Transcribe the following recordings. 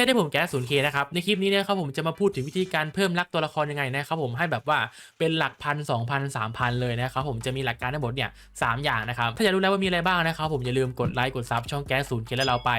ช่ได้ผมแก๊ส 0K นะครับในคลิปนี้เนะครับผมจะมาพูดถึงวิธีการเพิ่มรักตัวละครยังไงนะครับผมให้แบบว่าเป็นหลักพันสองพันสามพันเลยนะครับผมจะมีหลักการทั้งหมดเนี่ยสามอย่างนะครับถ้าอยากรู้แล้วว่ามีอะไรบ้างนะครับผมอย่าลืมกดไลค์กดซับช่องแก๊ส 0K แล้วเราไป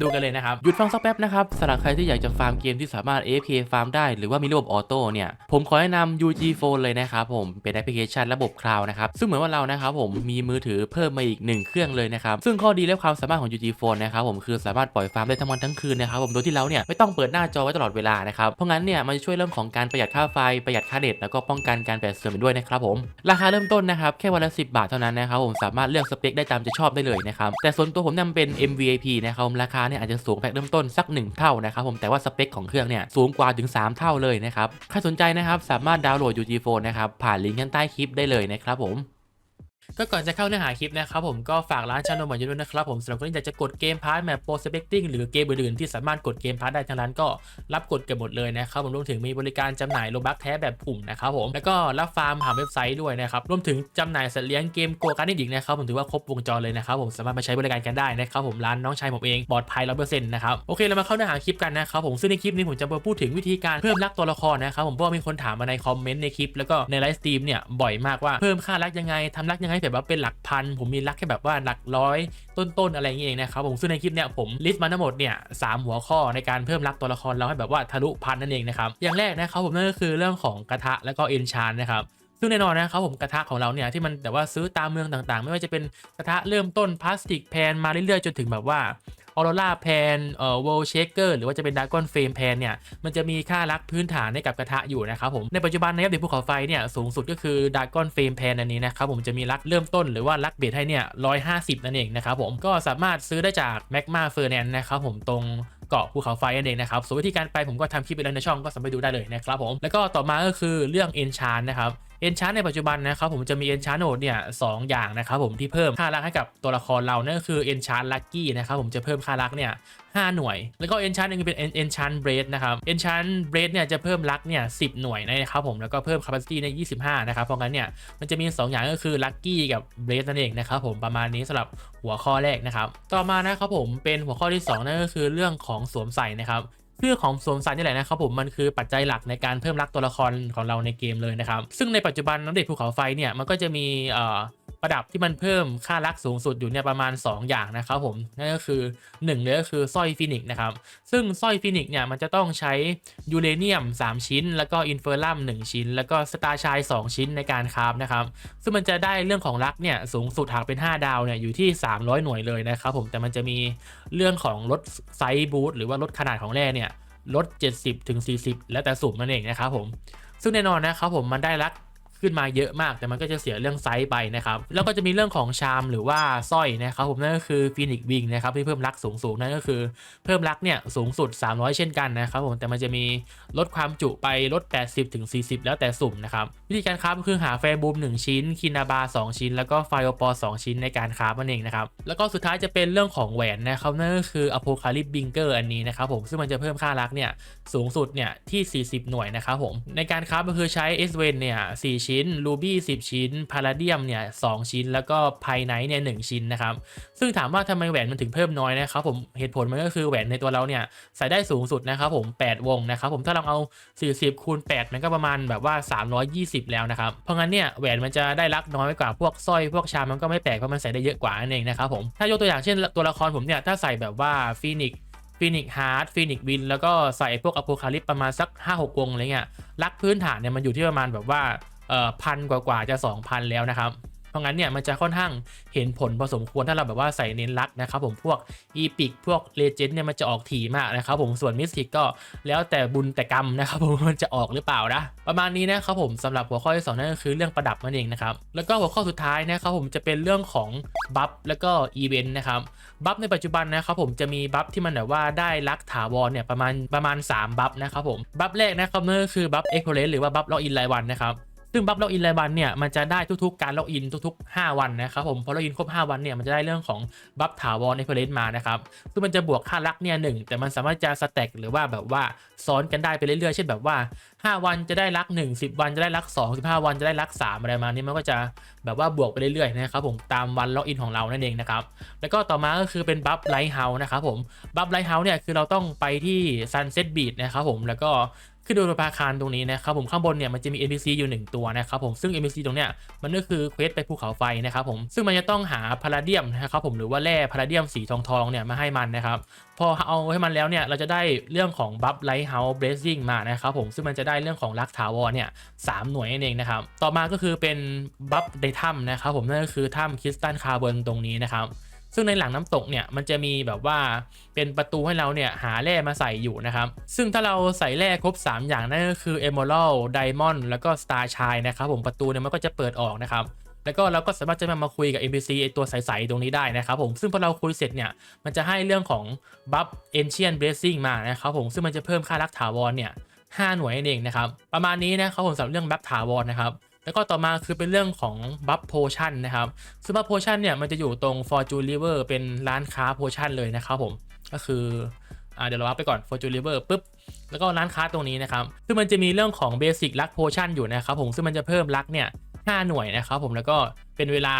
ดูกันเลยนะครับหยุดฟังสักแป๊บนะครับสำหรับใครที่อยากจะฟาร์มเกมที่สามารถ AFK ฟาร์มได้หรือว่ามีระบบออโต้เนี่ยผมขอแนะนำ UG Phone เลยนะครับผมเป็นแอปพลิเคชันระบบคลาวนะครับซึ่งเหมือนว่าเรานะครับผมมีมือถือเพิ่มมาอีก 1 เครื่องเลยนะครับซึ่งข้อดีและความสามารถของ UG Phone นะครับผมคือสามารถปล่อยฟาร์มได้ทั้งวันทั้งคืนนะครับผมโดยที่เราเนี่ยไม่ต้องเปิดหน้าจอไว้ตลอดเวลานะครับเพราะงั้นเนี่ยมันจะช่วยเรื่องของการประหยัดค่าไฟประหยัดค่าเน็ตแล้วก็ป้องกันการแปดเสื่อมด้วยนะครับผมราคาเริ่มต้นนะครับแค่วันละ 10 บาทเท่านั้นนะครับผมสามารถเลือกสเปคได้ตามจะชอบได้เลยนะครับแต่ส่วนตัวผมนำเป็น MVIP นะครับผมราคาเนี่ยอาจจะสูงแพ็คเริ่มต้นสัก 1 เท่านะครับผมแต่ว่าสเปคของเครื่องเนี่ยสูงกว่าถึง 3 เท่าเลยนะครับใครสนใจนะครับสามารถดาวน์โหลด UG Phone นะครับผ่านลิงก์ข้างใต้คลิปได้เลยนะครับผม ก็ก่อนจะเข้าเนื้อหาคลิปนะครับผมก็ฝากร้านชานมหวานยนด้วยนะครับผมสำหรับคนที่อยากจะกดเกมพาร์ทแบบโปรสเปกติ้งหรือเกมอื่นๆที่สามารถกดเกมพาร์ทได้ทางร้านก็รับกดเกือบหมดเลยนะครับผมรวมถึงมีบริการจำหน่ายโลบักแท้แบบกลุ่มนะครับผมแล้วก็รับฟาร์มผ่านเว็บไซต์ด้วยนะครับรวมถึงจำหน่ายสัตว์เลี้ยงเกมโกการ์ดอีกนะครับผมถือว่าครบวงจรเลยนะครับผมสามารถมาใช้บริการกันได้นะครับผมร้านน้องชายผมเองปลอดภัยร้อยเปอร์เซ็นต์นะครับโอเคเรามาเข้าเนื้อหาคลิปกันนะครับผมซึ่งในคลิปนี้ผมจะมาพูดถึงวิธีการเพิ่มรักตัวละครนะครับผมเพราะมีคนถามมาในคอมเมนต์ในคลิปแล้วก็ในไลฟ์สตรีมเนี่ยบ่อยมากว่าเพิ่มค่ารักยังไงทำรักยังไงแบบว่าเป็นหลักพัน ผมมีรักแค่แบบว่าหลักร้อยต้นๆอะไรอย่างเงี้ยนะครับผมซึ่งในคลิปเนี่ยผมลิสต์มาทั้งหมดเนี่ยสามหัวข้อในการเพิ่มรักตัวละครเราให้แบบว่าทะลุพันนั่นเองนะครับอย่างแรกนะครับผมนั่นก็คือเรื่องของกระทะแล้วก็เอนชานนะครับ ซึ่งแน่นอนนะครับผมกระทะของเราเนี่ยที่มันแต่ว่าซื้อตามเมืองต่างๆ ไม่ว่าจะเป็นกระทะเริ่มต้นพลาสติกแพนมาเรื่อยๆ จนถึงแบบว่าออโรราแพนเอ่อ world shaker หรือว่าจะเป็นดากอนเฟรมแพนเนี่ยมันจะมีค่ารักพื้นฐานให้กับกระทะอยู่นะครับผมในปัจจุบันในอัปเดตภูเขาไฟเนี่ยสูงสุดก็คือดากอนเฟรมแพนอันนี้นะครับผมจะมีรักเริ่มต้นหรือว่ารักเบสให้เนี่ย150นั่นเองนะครับผมก็สามารถซื้อได้จากแมกมาเฟอร์แนนนะครับผมตรงเกาะภูเขาไฟนั่นเองนะครับส่วนวิธีการไปผมก็ทำคลิปไปแล้วในช่องก็สามารถดูได้เลยนะครับผมแล้วก็ต่อมาก็คือเรื่องเอนชานนะครับ เอนชานในปัจจุบันนะครับผมจะมีเอนชานโหนดเนี่ยสองอย่างนะครับผมที่เพิ่มค่ารักให้กับตัวละครเรานั่นก็คือเอนชานลัคกี้นะครับผมจะเพิ่มค่ารักเนี่ย5หน่วย แล้วก็เอนชานนึงเป็นเอนชานเบรดนะครับเอนชานเบรดเนี่ยจะเพิ่มรักเนี่ย10หน่วยนะครับผมแล้วก็เพิ่ม capacity ใน 25 นะครับเพราะงั้นเนี่ยมันจะมี 2 อย่างก็คือลัคกี้กับเบรดนั่นเองนะครับผมประมาณนี้สำหรับหัวข้อแรกนะครับ ต่อมานะครับผมเป็นหัวข้อที่สองนั่นก็คือเรื่องของสวมใส่นะครับ เรื่อของสวมใส่นี่แหละนะครับผมมันคือปัจจัยหลักในการเพิ่มรักตัวละครของเราในเกมเลยนะครับ ซึ่งในปัจจุบันน้ำเด็กภูเขาไฟเนี่ยมันก็จะมีประดับที่มันเพิ่มค่ารักสูงสุดอยู่เนี่ยประมาณ 2 อย่างนะครับผมนั่นก็คือ1เลยก็คือสร้อยฟินิกนะครับซึ่งสร้อยฟินิกเนี่ยมันจะต้องใช้ยูเรเนียม 3 ชิ้น แล้วก็อินเฟอร์ลัม1ชิ้น แล้วก็สตาร์ชาย 2 ชิ้นในการคราฟนะครับซึ่งมันจะได้เรื่องของรักเนี่ยสูงสุดหากเป็น 5 ดาวเนี่ยอยู่ที่ 300 หน่วยเลยนะครับผมแต่มันจะมีเรื่องของลดไซส์บูทหรือว่าลดขนาดของแร่เนี่ย ลด 70ถึง40 แล้วแต่สุ่มนั่นเองนะครับผม ซึ่งแน่นอนนะครับผมมันได้รัก ขึ้นมาเยอะมาก แต่มันก็จะเสียเรื่องไซส์ไปนะครับแล้วก็จะมีเรื่องของชามหรือว่าสร้อยนะครับผมนั่นก็คือฟินิกวิงนะครับที่เพิ่มรักสูงสูงนั่นก็คือเพิ่มรักเนี่ยสูงสุด 300 เช่นกันนะครับผมแต่มันจะมีลดความจุไปลด 80ถึง40 แล้วแต่สุ่มนะครับวิธีการคราฟก็คือหาแฟรบูม1 ชิ้น คินาบา 2 ชิ้น แล้วก็ไฟโอปอ2ชิ้นในการคราฟนั่นเองนะครับแล้วก็สุดท้ายจะเป็นเรื่องของแหวนนะครับนั่นก็คืออโพคาลิปบิงเกอร์อันนี้นะครับผมซึ่งมันจะเพิ่มค่ารักเนี่ยสูงสุดเนี่ยที่ 40 หน่วยนะครับผมในการคราฟก็คือใช้เอสเวนเนี่ย4ชิ้นรูบี้10 ชิ้นพาราเดียมเนี่ย2ชิ้น แล้วก็ไพไนท์เนี่ย1ชิ้นนะครับ ซึ่งถามว่าทำไมแหวนมันถึงเพิ่มน้อยนะครับผมเหตุผลมันก็คือแหวนในตัวเราเนี่ยใส่ได้สูงสุดนะครับผม 8 วงนะครับผมถ้าเราเอา 40คูณ8มันก็ประมาณแบบว่า 320 แล้วนะครับ เพราะงั้นเนี่ยแหวนมันจะได้รักน้อยกว่าพวกสร้อยพวกชามมันก็ไม่แปลกเพราะมันใส่ได้เยอะกว่านั่นเองนะครับผมถ้ายกตัวอย่างเช่น ตัวละครผมเนี่ยถ้าใส่แบบว่าฟีนิกฟีนิกฮาร์ดฟีนิกวิน แล้วก็ใส่พวกอโพคาลิปประมาณสัก 5-6 วงอะไรเงี้ย รักพื้นฐานเนี่ยมันอยู่ที่ประมาณแบบว่า พันกว่าๆจะ 2,000 แล้วนะครับเพราะงั้นเนี่ยมันจะค่อนข้างเห็นผลพอสมควรถ้าเราแบบว่าใส่เน้นรักนะครับผมพวกอีพิกพวกเลเจนด์เนี่ยมันจะออกถี่มากนะครับผมส่วนมิสติกก็แล้วแต่บุญแต่กรรมนะครับผมมันจะออกหรือเปล่านะประมาณนี้นะครับผมสำหรับหัวข้อที่สองนั่นก็คือเรื่องประดับนั่นเองนะครับแล้วก็หัวข้อสุดท้ายนะครับผมจะเป็นเรื่องของบัฟแล้วก็อีเวนต์นะครับบัฟในปัจจุบันนะครับผมจะมีบัฟที่มันแบบว่าได้รักถาวรเนี่ยประมาณประมาณ 3 บัฟนะครับผมบัฟแรกนะครับนั่นก็คือบัฟเอ็กโพเลนหรือว่าบัฟล็อกอินรายวันนะครับ ซึ่งบัฟล็อกอินรายวันเนี่ยมันจะได้ทุกๆ การล็อกอินทุกๆ 5 วันนะครับผมพอล็อกอินครบ 5 วันเนี่ยมันจะได้เรื่องของบัฟถาวรในเพลนมานะครับซึ่งมันจะบวกค่ารักเนี่ยหนึ่งแต่มันสามารถจะสแต็กหรือว่าแบบว่าซ้อนกันได้ไปเรื่อยๆ เช่นแบบว่า 5 วันจะได้รัก 1 10 วันจะได้รัก 2 15 วันจะได้รัก 3 อะไรมานี้มันก็จะแบบว่าบวกไปเรื่อยๆนะครับผมตามวันล็อกอินของเรานั่นเองนะครับแล้วก็ต่อมาก็คือเป็นบัฟไลท์เฮาส์นะครับผมบัฟไลท์เฮาส์เนี่ยคือเราต้องไปที่ Sunset Beach นะครับผมแล้วก็ ขึ้นดูบนอาคารตรงนี้นะครับผมข้างบนเนี่ยมันจะมี NPC อยู่ 1 ตัวนะครับผมซึ่ง NPC ตรงเนี้ยมันก็คือเควสไปภูเขาไฟนะครับผมซึ่งมันจะต้องหาพาราเดียมนะครับผมหรือว่าแร่พาราเดียมสีทองทองเนี่ยมาให้มันนะครับพอเอาให้มันแล้วเนี่ยเราจะได้เรื่องของบัฟไลท์เฮาส์เบรซิ่งมานะครับผมซึ่งมันจะได้เรื่องของลักถาวรเนี่ยสามหน่วยนั่นเองนะครับต่อมาก็คือเป็นบัฟในถ้ำนะครับผมนั่นก็คือถ้ำคริสตัลคาร์บอนตรงนี้นะครับ ซึ่งในหลังน้ำตกเนี่ยมันจะมีแบบว่าเป็นประตูให้เราเนี่ยหาแร่มาใส่อยู่นะครับ ซึ่งถ้าเราใส่แร่ครบ 3 อย่างนั่นก็คือ Emerald Diamond แล้วก็ Star s h i n นะครับผมประตูเนี่ยมันก็จะเปิดออกนะครับแล้วก็เราก็สามารถจะมาคุยกับ NPC ไอตัวใสๆตรงนี้ได้นะครับผม ซึ่งพอเราคุยเสร็จเนี่ย มันจะให้เรื่องของ Buff Ancient Blessing มานะครับผม ซึ่งมันจะเพิ่มค่ารักถาวรเนี่ย 5 หน่วยนั่นเองนะครับ ประมาณนี้นะครับผมสำหรับเรื่องบัฟถาวรนะครับ แล้วก็ต่อมาคือเป็นเรื่องของบัฟโพชั่นนะครับซึ่งบัฟโพชั่นเนี่ยมันจะอยู่ตรง Fortune River เป็นร้านค้าโพชั่นเลยนะครับผมก็คืออเดี๋ยวเราวับไปก่อน Fortune River ปุ๊บแล้วก็ร้านค้าตรงนี้นะครับซึ่งมันจะมีเรื่องของ Basic Luck Potion อยู่นะครับผมซึ่งมันจะเพิ่มลักเนี่ย5หน่วยนะครับผมแล้วก็เป็นเวลา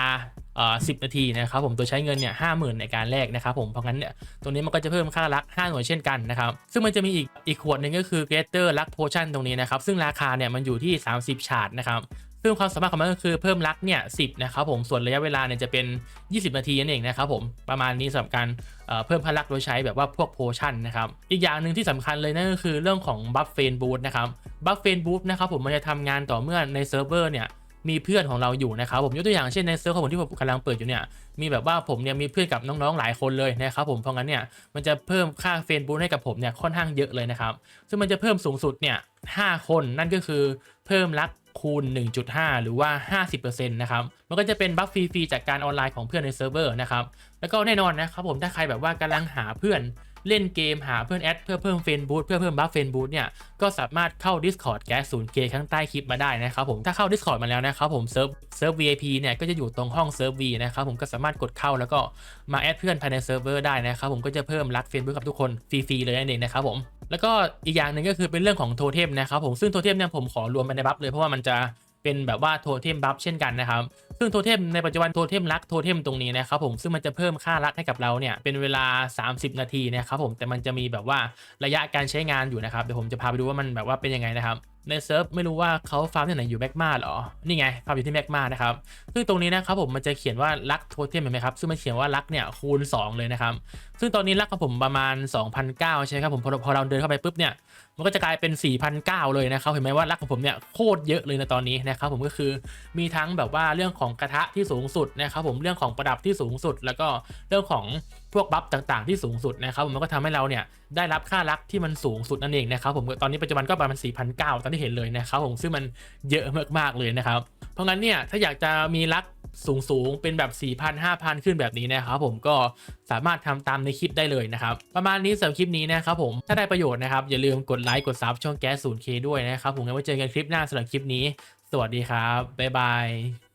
เอ่อ10นาทีนะครับผมตัวใช้เงินเนี่ยห้าหมื่นในการแลกนะครับผมเพราะงั้นเนี่ยตรงนี้มันก็จะเพิ่มค่าลัก5หน่วยเช่นกันนะครับซึ่งมันจะมีอีกอีกขวดหนึ่งก็คือ Greater Luck Potion ตรงนี้นะครับซึ่งราคาเนี่ยมันอยู่ที่ 30 ชาร์ดนะครับ ซึ่งความสามารถของมันก็คือเพิ่มลักเนี่ยสินะครับผมส่วนระยะเวลาเนี่ยจะเป็น 20 นาทีนั่นเองนะครับผมประมาณนี้สำหรับการเเพิ่มพลักโดยใช้แบบว่าพวกโพชั่นนะครับอีกอย่างหนึ่งที่สำคัญเลยนั่นก็คือเรื่องของบัฟเฟนบูทนะครับบัฟเฟนบูทนะครับผมมันจะทำงานต่อเมื่อในเซิร์ฟเวอร์เนี่ยมีเพื่อนของเราอยู่นะครับผมยกตัวอย่างเช่นในเซิร์ฟของผมที่ผมกำลังเปิดอยู่เนี่ยมีแบบว่าผมเนี่ยมีเพื่อนกับน้องๆหลายคนเลยนะครับผมเพราะงั้นเนี่ยมันจะเพิ่มค่าเฟนบูทให้กับผมเนี่ยค่อนข้างเยอะเลยนะครับซึ่งมันจะเพิ่มสูงสุดเนี่ย5คนนั่นก็คือเพิ่มลัก คูณ 1.5 หรือว่า 50%นะครับ มันก็จะเป็นบัฟฟรีๆจากการออนไลน์ของเพื่อนในเซิร์ฟเวอร์นะครับ แล้วก็แน่นอนนะครับผมถ้าใครแบบว่ากำลังหาเพื่อนเล่นเกมหาเพื่อนแอดเพื่อเพิ่มเฟนบูทเพื่อเพิ่มบัฟเฟนบูทเนี่ย ก็สามารถเข้า Discord แก๊ส 0K ข้างใต้คลิปมาได้นะครับผมถ้าเข้า Discord มาแล้วนะครับผมเซิร์ฟเซิร์ฟ VIP เนี่ยก็จะอยู่ตรงห้องเซิร์ฟ V นะครับผมก็สามารถกดเข้าแล้วก็มาแอดเพื่อนภายในเซิร์ฟเวอร์ได้นะครับผมก็จะเพิ่มรักเฟนบูทกับทุกคนฟรีๆเลยนั่นเองนะครับผม แล้วก็อีกอย่างหนึ่งก็คือเป็นเรื่องของโทเทมนะครับผมซึ่งโทเทมเนี่ยผมขอรวมไปในบัฟเลยเพราะว่ามันจะเป็นแบบว่าโทเทมบัฟเช่นกันนะครับ ซึ่งโทเทมในปัจจุบันโทเทมรักโทเทมตรงนี้นะครับผมซึ่งมันจะเพิ่มค่ารักให้กับเราเนี่ยเป็นเวลา 30 นาทีนะครับผมแต่มันจะมีแบบว่าระยะการใช้งานอยู่นะครับเดี๋ยวผมจะพาไปดูว่ามันแบบว่าเป็นยังไงนะครับในเซิร์ฟไม่รู้ว่าเขาฟาร์มที่ไหนอยู่แมกมาหรอ นี่ไงฟาร์มอยู่ที่แมกมานะครับ ซึ่งตรงนี้นะครับผมมันจะเขียนว่ารักโทเทมเห็นไหมครับ ซึ่งมันเขียนว่ารักเนี่ยคูณ 2 เลยนะครับ ซึ่งตอนนี้รักของผมประมาณ 2,009ใช่ไหมครับผมพอพอเราเดินเข้าไปปุ๊บเนี่ย มันก็จะกลายเป็น 4,009เลยนะครับ เห็นไหมว่ารักของผมเนี่ยโคตรเยอะเลยในะตอนนี้นะครับผมก็คือมีทั้งแบบว่าเรื่องของกระทะที่สูงสุดนะครับผมเรื่องของประดับที่สูงสุด แล้วก็เรื่องของพวกบัฟต่างๆที่สูงสุดนะครับผมมันก็ทำให้เราเนี่ยได้รับค่ารักที่มันสูงสุดนั่นเองนะครับผมตอนนี้ปัจจุบันก็ประมาณ4,009ตอนที่เห็นเลยนะครับผมซึ่งมันเยอะมากๆเลยนะครับเพราะงั้นเนี่ยถ้าอยากจะมีรักสูงสูงๆเป็นแบบ 4,000 5,000 ขึ้นแบบนี้นะครับผมก็สามารถทำตามในคลิปได้เลยนะครับ ประมาณนี้สำหรับคลิปนี้นะครับผมถ้าได้ประโยชน์นะครับอย่าลืมกดไลค์กดซับช่องแก๊ส 0K ด้วยนะครับผมงั้นไว้เจอกันคลิปหน้าสำหรับคลิปนี้ สวัสดีครับบ๊ายบาย